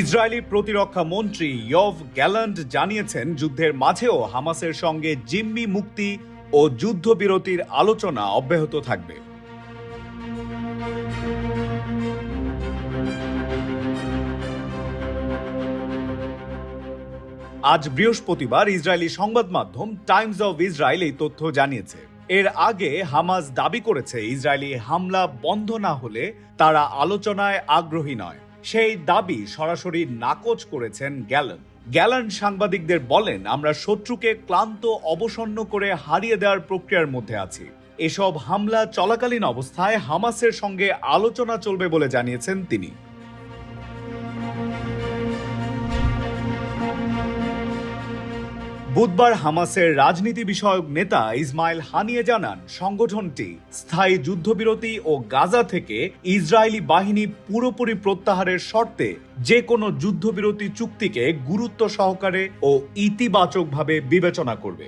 Israeli প্রতিরক্ষা মন্ত্রী ইয়ভ gallant জানিয়েছেন, যুদ্ধের মাঝেও হামাসের সঙ্গে জিম্মি মুক্তি ও যুদ্ধবিরতির আলোচনা অব্যাহত থাকবে। আজ বৃহস্পতিবার ইসরায়েলি সংবাদ মাধ্যম টাইমস অব ইসরায়েল এই তথ্য জানিয়েছে। এর আগে হামাস দাবি করেছে ইসরায়েলি হামলা বন্ধ না হলে তারা আলোচনায় আগ্রহী নয়। সেই দাবি সরাসরি নাকচ করেছেন গ্যালন। গ্যালান সাংবাদিকদের বলেন, আমরা শত্রুকে ক্লান্ত, অবসন্ন করে হারিয়ে দেওয়ার প্রক্রিয়ার মধ্যে আছি। এসব হামলা চলাকালীন অবস্থায় হামাসের সঙ্গে আলোচনা চলবে বলে জানিয়েছেন তিনি। বুধবার হামাসের রাজনীতি বিষয়ক নেতা ইসমাইল হানিয়ে জানান, সংগঠনটি স্থায়ী যুদ্ধবিরতি ও গাজা থেকে ইসরায়েলি বাহিনী পুরোপুরি প্রত্যাহারের শর্তে যে কোনো যুদ্ধবিরতি চুক্তিকে গুরুত্ব সহকারে ও ইতিবাচকভাবে বিবেচনা করবে।